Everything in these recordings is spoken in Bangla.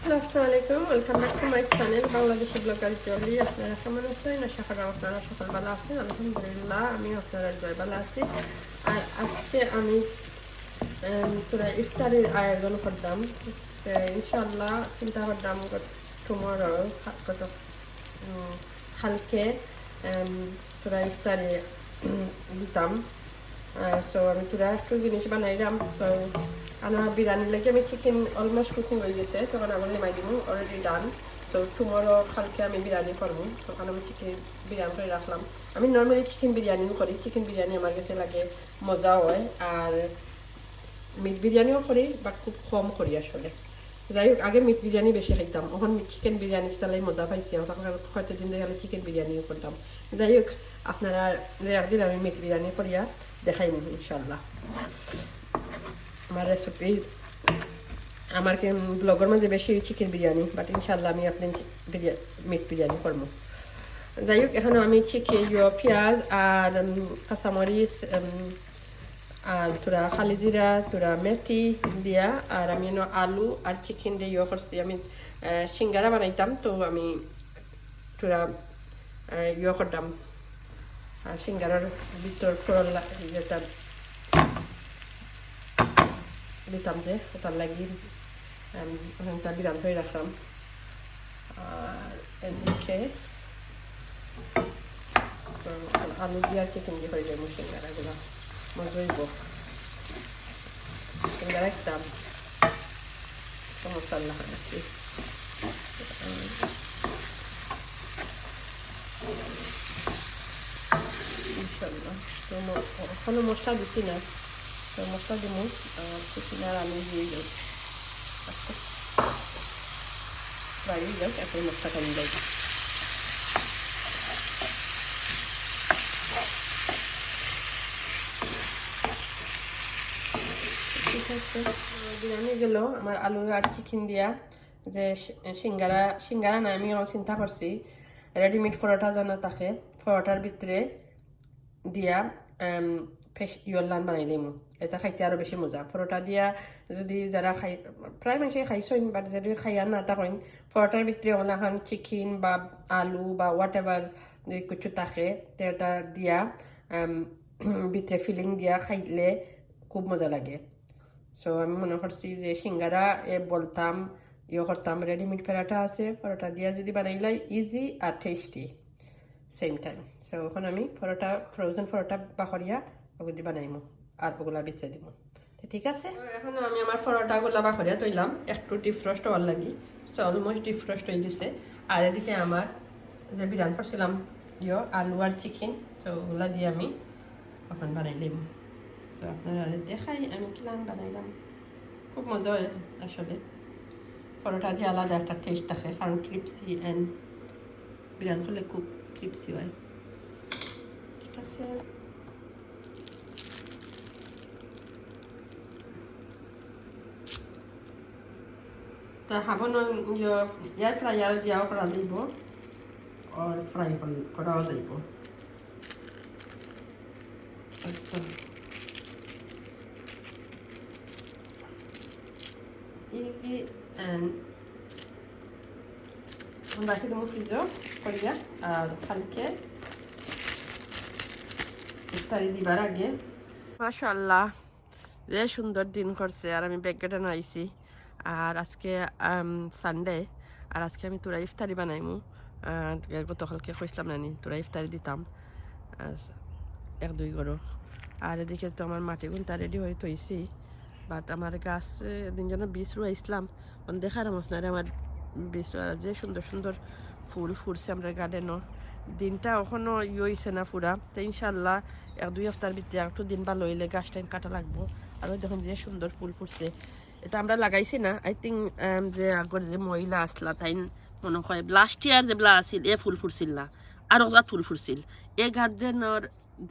আসসালামু আলাইকুম। Welcome back to my channel Bangladeshi ভালো আছেন। আলহামদুলিল্লাহ আমি আপনারা ভালো আছি। আর আমি তোরা ইফতারের আয়োজন করলাম ইনশাল্লাহ চিন্তা করলাম টুমরো কত কালকে তোরা ইফতারে দিতাম। সো আমি তোরা একটু জিনিস বানাইলাম। সো আমার বিরিয়ানি লাগে আমি চিকেন অলমোস্ট কুকিং হয়ে গেছে, তখন আমি নেমাই দিব অলরেডি ডান সো টুমরো কালকে আমি বিরিয়ানি করব, তখন আমি চিকেন বিরিয়ানি করে রাখলাম। আমি নর্মালি চিকেন বিরিয়ানিও করি চিকেন বিরিয়ানি আমার কাছে লাগে মজা হয়, আর মিট বিরিয়ানিও করি বাট খুব কম করি আসলে। যাই হোক, আগে মিট বিরিয়ানি বেশি খাইতাম, এখন চিকেন বিরিয়ানি তাহলে মজা পাইছি আর তখন হয়তো দিন দেখালে চিকেন বিরিয়ানিও করতাম। যাই হোক, আপনারা একদিন আমি মিট বিরিয়ানি করিয়া দেখাইব ইনশাল্লাহ আমার রেসিপি আমার ব্লগের মধ্যে বেশি চিকেন বিরিয়ানি বাট ইনশাল্লাহ আমি আপনি বিরিয়ানি মিট বিরিয়ানি করব। যাই হোক এখানে আমি চিকেন পেঁয়াজ আর কাঁচামরিচ আর তোরা খালি জিরা, তোরা মেথি দিয়া, আর আমি আলু আর চিকেন দিয়ে ইয়ে করছি। আমি সিঙ্গারা বানাইতাম, তো আমি তোরা ইয়ে করতাম। আর সিঙ্গারার ভিতর করলা যেটা দিতাম যে ওটার লাগি ওখানটা বিরান করে রাখলাম আর এদিকে আলু দিয়ে আর চিকেন দিয়ে হয়ে সিঙ্গারাগুলো মজা হইব সিঙ্গারা একটা মশলা আছে ইনশাল্লাহ তো এখনও মশলা দিচ্ছি না তো মশলা দিব আর আলু দিয়ে যাই হয়ে যাক এখন মশলাটা নিয়ে যাই বিরিয়ানি গেল আমার আলু আর চিকেন দিয়া যে সিঙ্গারা সিঙ্গারা না, আমি চিন্তা করছি রেডিমেড পরোটা যেন থাকে, পরোটার ভিতরে দিয়া ফেস ইয়ল্লান বানাইলিম এটা খাইতে আরও বেশি মজা। পরোটা দিয়া যদি যারা খাই প্রায় মানুষে খাইছেন বাট যদি খাইয়া না থাকেন পরোটার ভিতরে ওলাখান চিকেন বা আলু বা হোয়াট এভার কিছু থাকে ওটা দিয়া ভিতরে ফিলিং দিয়া খাইলে খুব মজা লাগে। সো আমি মনে করছি যে সিঙ্গারা এ বলতাম ইয়ে করতাম রেডিমেড পরোটা আছে পরোটা দিয়া যদি বানাইলাই ইজি আর টেস্টি সেম টাইম সো এখন আমি পরোটা ফ্রোজেন পরোটা বাখরিয়া ওগুলো বানাইমু। আর ওগুলা বেচে দিব। ঠিক আছে? এখন আমি আমার পরোটাগুলা বাখরিয়া তৈলাম। একটু ডিফ্রস্ট হওয়ার লাগি। সো অলমোস্ট ডিফ্রস্ট হয়ে গেছে। আর এদিকে আমার যে বিরান করছিলাম ইয়ে আলু আর চিকেন তো ওগুলা দিয়ে আমি এখন বানাইলাম সো আপনারা দেখাই, আমি কিলাম বানাইলাম? খুব মজা হয় আসলে। পরোটা দিয়ে আলাদা একটা টেস্ট থাকে, কারণ ক্রিপসি অ্যান্ড বিরিয়ানি করলে খুব ক্রিপসি হয়। ঠিক আছে? তা হাবন ইয়ার ফ্রাইয়ার দিয়াও করা আর ফ্রাই করাও যাইব। আচ্ছা। ফ্রিজে করিয়া, আর কালকে ইফতারি দিবার আগে। মাশাল্লাহ যে সুন্দর দিন করছে, আর আমি ব্যাগটা আইছি আর আজকে সানডে আর আজকে আমি তোরা ইফতারি বানাইমু। গতকালকে কইসলাম নানি তোরা ইফতারি দিতাম। এক, দুই করো আর এদিকে তো আমার মাটি গুনটা রেডি হয়ে তৈছি বাট আমার গাছ দিন যেন বীজ রুয়াইছিলাম। দেখারাম আপনার আমার বীজ যে সুন্দর সুন্দর ফুল ফুটছে আমরা গার্ডেনও দিনটা এখনও ইয়ে হয়েছে না পুরা। তো ইনশাল্লাহ এক, দুই সপ্তাহের ভিতরে একটু দিন বা লইলে গাছ টাইম কাটা লাগবো। আর দেখুন যে সুন্দর ফুল ফুটছে। এটা আমরা লাগাইছি না। আই থিঙ্ক যে আগর যে মহিলা আসলা তাই মনে হয় লাস্ট ইয়ার যেগুলা আছিল, এ ফুল ফুটছিল না। আর ওজাত ফুল ফুটছিল এই গার্ডেনের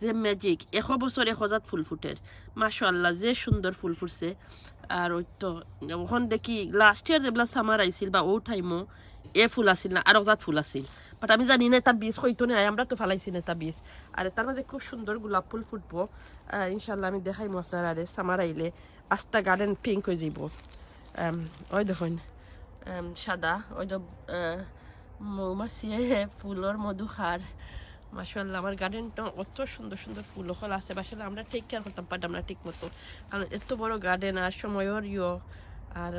যে ম্যাজিক এশ বছর এশ জাত ফুল ফুটের মাশাল্লাহ যে সুন্দর ফুল ফুটছে আর ওই তো ওখান দেখি লাস্ট ইয়ার যেগুলা সামার আইছিল বা ও টাইমও এ ফুল আছিল না আর ওজাত ফুল আছিল। বাট আমি জানি না এটা বীজ হইতো না আমরা তো ফালাইছি না এটা বীজ। আর তার মাঝে খুব সুন্দর গোলাপ ফুল ফুটবো। ইনশাল্লাহ আমি দেখাইমো আপনার আরে সামার আইলে আস্তা গার্ডেন পিঙ্ক হয়ে যাব ওই দেখুন সাদা ওই তো মৌমাছি ফুলের মধু খার মাসাল্লাহ আমার গার্ডেনটা অত সুন্দর সুন্দর ফুল হল আশেপাশে আমরা ঠিক কেয়ার করতাম পারতাম না ঠিক মতো কারণ এত বড় গার্ডেন আর সময়র ইয় আর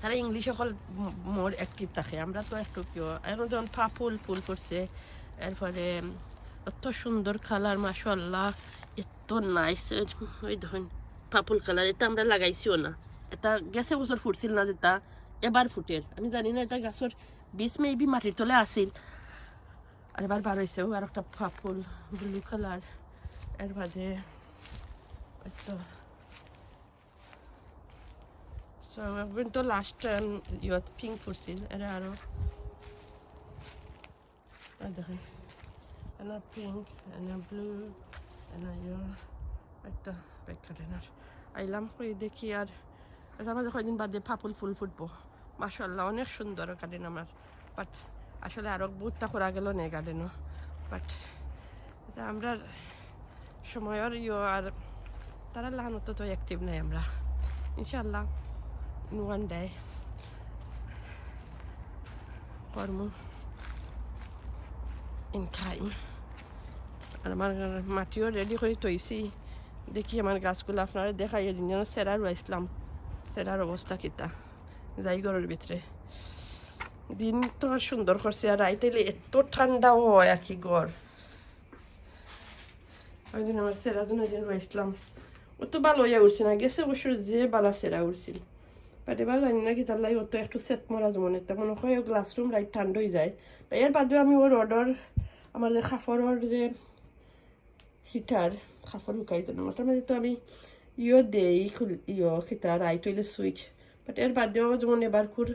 তারা ইংলিশ সকল মোর অ্যাক্টিভ থাকে আমরা তো একটু কিয় এখন যখন পা ফুল ফুল করছে এরপরে এত সুন্দর কালার মাসাল্লাহ এত নাইস ওই ধরুন পাপুল কালার, এটা আমরা লাগাইছিও না। এটা গেছে বছর ফুটছিল না যেটা, এবার ফুটের আমি জানি না এটা গাছের বীজ মেবি মাটির তলে আসিল আর এবার বার হয়েছেও আর একটা পাপুল ব্লু কালারের বাদে তো So ইয়ত পিঙ্ক ফুটছিল, এরা আরও আর দেখেন এনা পিঙ্ক এনা ব্লু এনা ইয় একটা আইলাম কই দেখি আর এটা মাঝে কয়দিন বাদে পাপুল ফুল ফুটবো। মাসাল্লাহ অনেক সুন্দর গার্ডেন আমার। বাট আসলে আরও বহুতটা করা গেল নেই গার্ডেনও বাট এটা আমরা সময়ের ইয়ে আর তারা লাহানত তো অ্যাক্টিভ নাই আমরা। ইনশাল্লাহ one day কর্ম। In time আর আমার মাটিও রেডি করে তৈছি দেখি আমার গাছগুলো আপনারা দেখাই এদিন যেন সেরা রয়েছিলাম সেরার অবস্থা কিতা, যাই ঘরের ভিতরে। দিন তো সুন্দর করছে, আর রাইতে এত ঠান্ডাও হয় আর কি ঘর। ওই দিন আমার সেরা জন্য যেন রয়েছিলাম ও তো ভালো হইয়া উঠছে না, গেছে অবশ্য যে বালা সেরা উঠছিল। বাট এবার জানি না কি তার লাগে ওর তো একটু সেট মরা যেমন একটা মনে হয় গ্লাস রুম রাইট ঠান্ডা হয়ে যায়। এর বাদেও আমি ওর অর্ডার আমার যে খাফরের যে হিটার খাফর লুকাইতে না। ওটার মধ্যে তো আমি ইয়ে দেই ইয়ে খিতার রাইট হইলে সুইচ। বাট এর বাদেও যেমন এবার খুর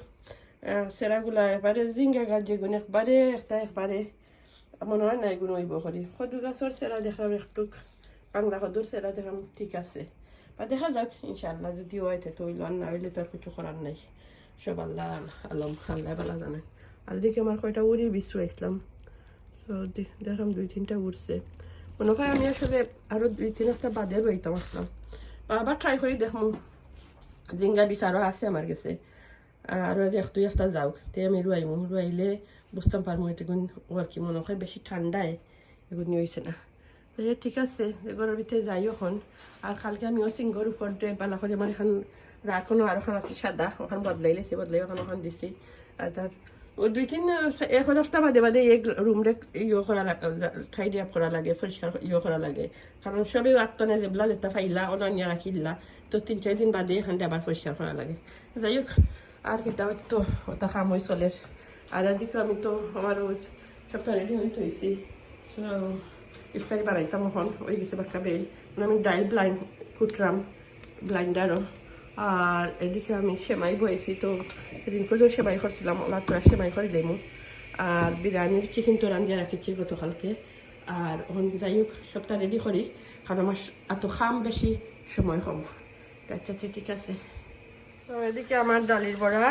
সেরাগুলা একবারে জিঙ্গা গাছ যেগুলো একবারে, একটা একবারে মনে হয় না এগুলো হইব করি সদু গাছর সেরা দেখলাম একটু বাংলা সদুর সেরা দেখলাম ঠিক আছে। বা দেখা যাক, ইনশাআল্লাহ যদি হয় তো হইল আর না হইলে তো আর কিছু করার নাই। সব আল্লাহ আলম, আল্লাহ বেলা জানে। আর দেখি আমার কয়টা উড়ি বিচ রাখলাম সো দেখলাম দুই তিনটা উড়ছে। মনে হয় আমি আসলে আরও দুই, তিন একটা বাদে রইতাম আসলাম। আবার ট্রাই করি দেখমু জিঙ্গা বিচ আরও আছে আমার কাছে। আরও এক দুই একটা যাওক, তে আমি রুয়াইমু রুয়াইলে বুঝতাম পারমু এটুকুন ওর কি মনে হয় বেশি ঠান্ডায় এগুলি হয়েছে না ঠিক আছে এগুলোর ভিতরে যাই এখন আর কালকে আমিও সিঙ্গর উপর পালা করে আমার এখন রাখনো আর ওখান আছে সাদা, ওখান বদলাইলেছে বদলাই ওখান ওখান দিছি। আর তার দুই তিন এক সপ্তাহ বাদে বাদে এই রুমরে ইয়ে করা ঠাইডি আপ করা লাগে, পরিষ্কার ইয়ে করা লাগে। কারণ সবই আত্মনে যেগুলা যেটা ফাইলা, অনন্য রাখিলা তো তিন, চার দিন বাদে এখানটা আবার পরিষ্কার করা লাগে। যাই হোক, আর কিতা তো, ওটা কাম হয়ে চলে। আর এদিকে আমি তো আমার সপ্তাহ রেডি হয়ে তৈছি ইফতারি বানাইতাম এখন, ওই গেছে বাক্কা বেল। মানে আমি ডাইল ব্লাইন্ড কুটরাম ব্লাইন্ডারও আর এদিকে আমি সেমাই বয়েছি তো সেদিন করে সেমাই করছিলাম ওলা তোরা সেমাই করে দেবো আর বিরিয়ানির চিকেন তো রান্ধিয়ে রাখিছি গতকালকে। আর ওখান যাই হোক সপ্তাহ রেডি করি কারণ আমার এত খাম বেশি সময় কম। আচ্ছা আচ্ছা, ঠিক আছে। তো এদিকে আমার ডালির বড়া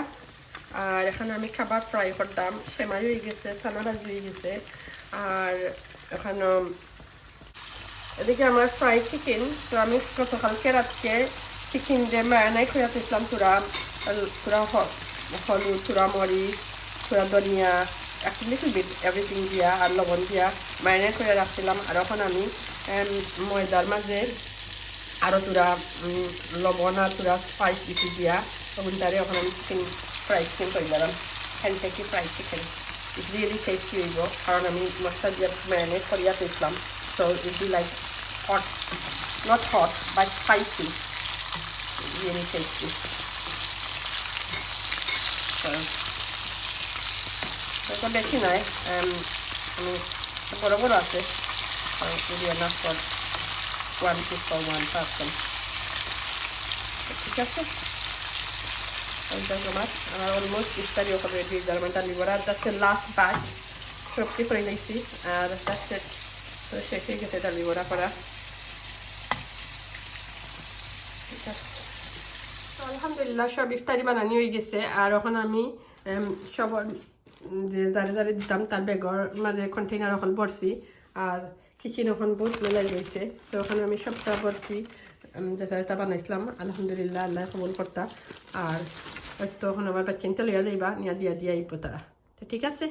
আর এখানে আমি খাবার ফ্রাই করতাম। সেমাই হয়ে গেছে ছানা ভাজি হয়ে গেছে। আর এখানে এদিকে আমার ফ্রাই চিকেন তো আমি গতকালকে রাতকে চিকেন দিয়ে ম্যারিনেট করে রাখছিলাম পুরা পুরা হ- হলুদ পুরা মরিচ পুরা ধনিয়া একটু লিটল বিট এভরিথিং দিয়া আর লবণ দিয়া ম্যারিনেট করে রাখছিলাম আর এখন আমি ময়দার মাঝে আরও তোরা লবণ আর তোরা স্পাইস দিছি দিয়া তখন তারে এখন আমি চিকেন ফ্রাই চিকেন করে দিলাম হ্যান্ডটেকি fry chicken it really tasty হইব কারণ আমি মশলা দিয়ে ম্যারিনেট করিয়া পেয়েছিলাম so it be like hot not hot but spicy really tasty এটা বেশি নয় আমি বড় বড় আছে enough for one piece for one person ঠিক আছে আমার অলমোস্ট ইফতারি ওখানে হয়ে যাবে ডালি বড়া হচ্ছে লাস্ট ব্যাচ সবটি করে নিয়েছি আর দ্যাটস ইট তো শেষ হয়ে গেছে ডালি বড়া করা ঠিক আছে তো আলহামদুলিল্লাহ সব ইফতারি বানানি হয়ে গেছে। আর এখন আমি উম, যে যারে যারে দিতাম তার বেগর মাঝে কন্টেনার এখন ভরছি। আর কিচেন এখন বহুত মেলাই রয়েছে। তো ওখানে আমি সবটা ভরছি যেটা বানাইছিলাম। আলহামদুলিল্লাহ আল্লাহ কবুল করতা। আর হয়তো এখন আমার বাচ্চাইনটা লইয়া যাইবা নিয়া দিয়া দিয়া আইব তারা। তো ঠিক আছে?